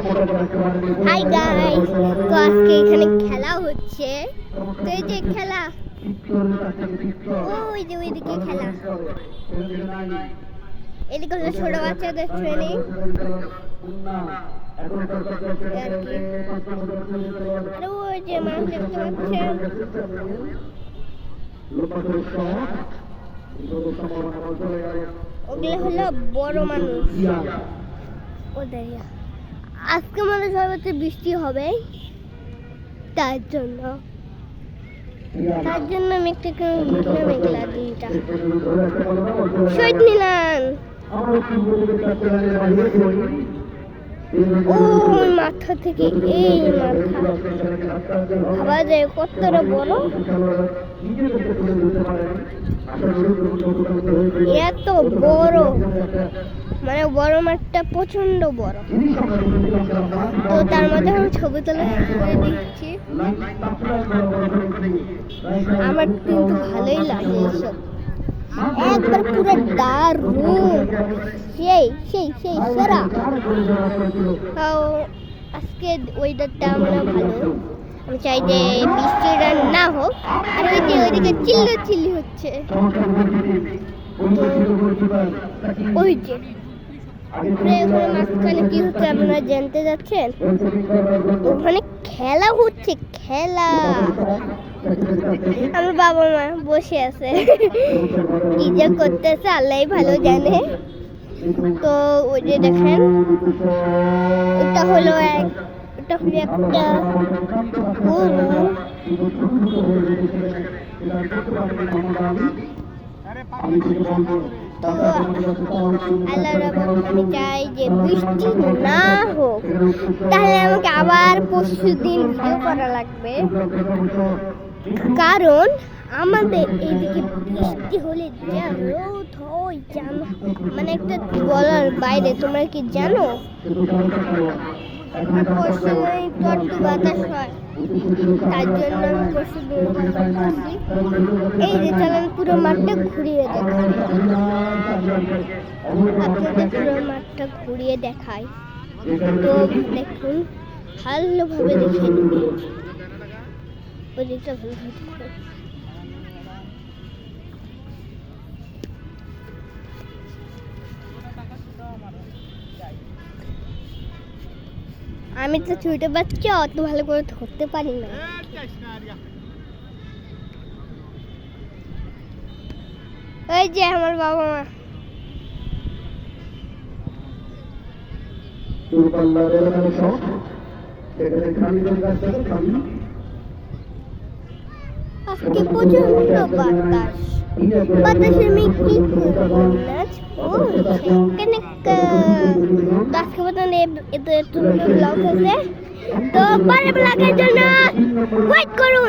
Hi guys তো আজকে এখানে খেলা হচ্ছে। তো এই যে খেলা। ওই যে ওইদিকে খেলা। এদিকে হলো ছোট বাচ্চাদের ট্রেনিং আর ওই যে মানুষ দেখতে পাচ্ছেন। ওগুলো হলো বড় মানুষ। ওদের। আজকে মনে সর্বোচ্চ বৃষ্টি হবে তার জন্য। তার জন্য মেঘটা একটা মেঘলা মেঘলা দিনটা। শহীদ মিলান। ওই মাথা থেকে এই মাথা। ভাবা যায় কতটা বড়। এত বড়। মানে বড় মাঠটা প্রচণ্ড বড়। তো তার মধ্যে আমি ছবি তোলা করে দিচ্ছি। আমার কিন্তু ভালোই লাগে এসব। একবার পুরো দারুণ। সেই সেই সেই, সেরা। আজকে ওয়েদারটা আমরা ভালো। আমি চাই যে বৃষ্টিটা না হোক, আর ওই যে ওইদিকে চিল্লো চিল্লি হচ্ছে। ওই যে ওখানে মাঝখানে কি হচ্ছে আপনারা জানতে যাচ্ছেন ওখানে খেলা হচ্ছে খেলা। আমার বাবা মা বসে আছে। কি যে করতেছে আল্লাহ ভালো জানে। তো ওই যে দেখেন, এটা হলো এক, এটা হলো একটা গরু। তো আল্লাহ রহমান আমি চাই যে বৃষ্টি না হোক। তাহলে আমাকে আবার পরশু দিন ভিডিও করা লাগবে। কারণ আমাদের এইদিকে বৃষ্টি হলে যা রোদ হয়, জানো? মানে একটা বলার বাইরে, তোমরা কি জানো? পরশু একটু বাতাস হয়। তার জন্য আমি এই পুরো মাঠটা ঘুরিয়ে দেখাই। পুরো মাঠটা ঘুরিয়ে দেখাই। তো দেখুন, ভালোভাবে দেখে ওদিকটা ভালো আমি তো ছোট বাচ্চা অত ভালো করে ধরতে পারি না। ওই যে আমার বাবা মা। আজকে প্রচণ্ড বাতাস। বাতাসে আমি কি করব কেন আজকে মতন এত ব্লগ আছে তো পরের ব্লগের জন্য ওয়েট করুন